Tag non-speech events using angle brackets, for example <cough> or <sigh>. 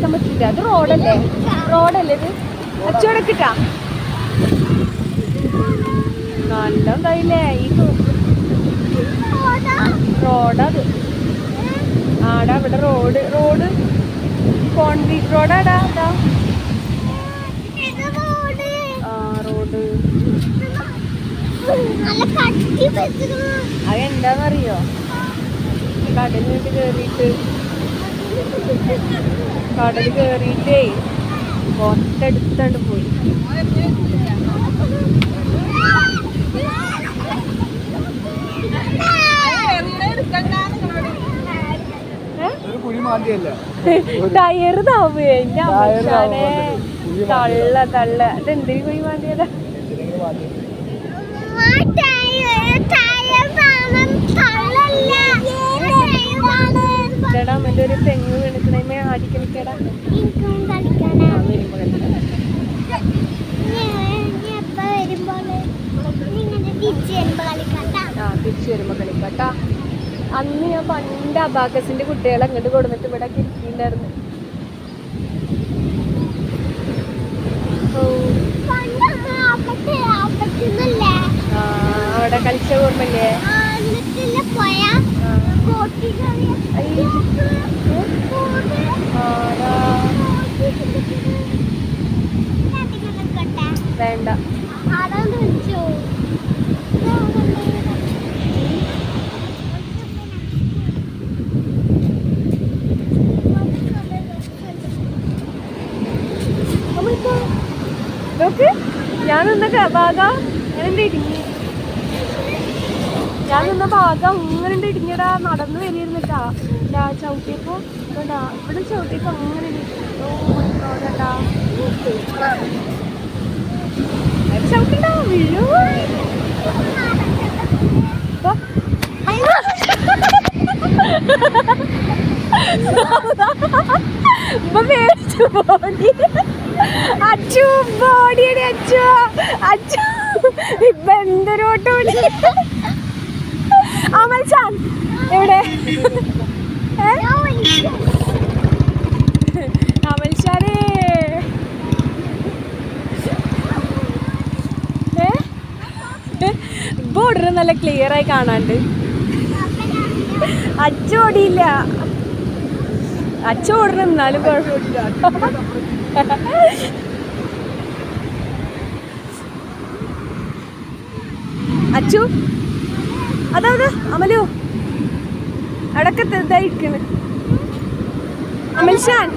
കളിക്കാൻ പറ്റില്ല അത് റോഡല്ലേ? റോഡല്ലേ ഇത്? നല്ല എന്തായില്ലേ ഈ റോഡത്. ആടാ ഇവിടെ റോഡ് റോഡ്. കോൺക്രീറ്റ് റോഡാടാ അതാ ആ റോഡ്. നല്ല കട്ടി വെച്ചിരുന്നു കടൽ കേറിയിട്ടേ പുറത്തെടുത്തോണ്ട് പോയി. ടയറ് ഒരു കുഴി <laughs> ടയർ താവുക എന്റെ അമ്മച്ചാനെ. തള്ള തള്ള. അതെന്തിനു കുഴി മാണ്ടിയതാ കളിക്കടാ ആ, വരുമ്പോൾ തിരിച്ചു വരുമ്പോ കളിക്കട്ടാ. ആ തിരിച്ചു വരുമ്പോ കളിക്കാട്ടാ അന്ന് ഞാൻ പണ്ട് അബാക്കസിന്റെ കുട്ടികളെ അങ്ങോട്ട് കൊടുന്നിട്ട് ഇവിടെ കിട്ടിയിട്ടുണ്ടായിരുന്നു അവിടെ കളിച്ച ഓർമ്മല്ലേ വേണ്ട. നോക്ക്. ഞാൻ എന്തേ ക- ഭാഗം അങ്ങനെ ഇടുങ്ങി? ഞാൻ നിന്ന ഭാഗം അങ്ങനെ ഇടുങ്ങിയടാ നടന്നു വരിയിരുന്നിട്ടാ ഇതാ ചവിട്ടിയപ്പോ ഇതാ ഇവിടെ ചവിട്ടിയപ്പോ അങ്ങനെ ചവിട്ടണ്ട? ബോഡി അച്ചു അച്ചു. ഇപ്പൊ എന്തൊരോട്ടോ അമൽ ചാൻ എവിടെ? ഏ? അമൽ ഷാനേ ബോർഡർ നല്ല ക്ലിയർ ആയി കാണാണ്ട്. അച്ചോടിയില്ല അച്ചോടണം എന്നാലും കുഴപ്പമില്ല. അച്ചു? അതാ അമലു. അടക്കത്തെ ഇതായിരിക്കണ് അമൽഷാൻ.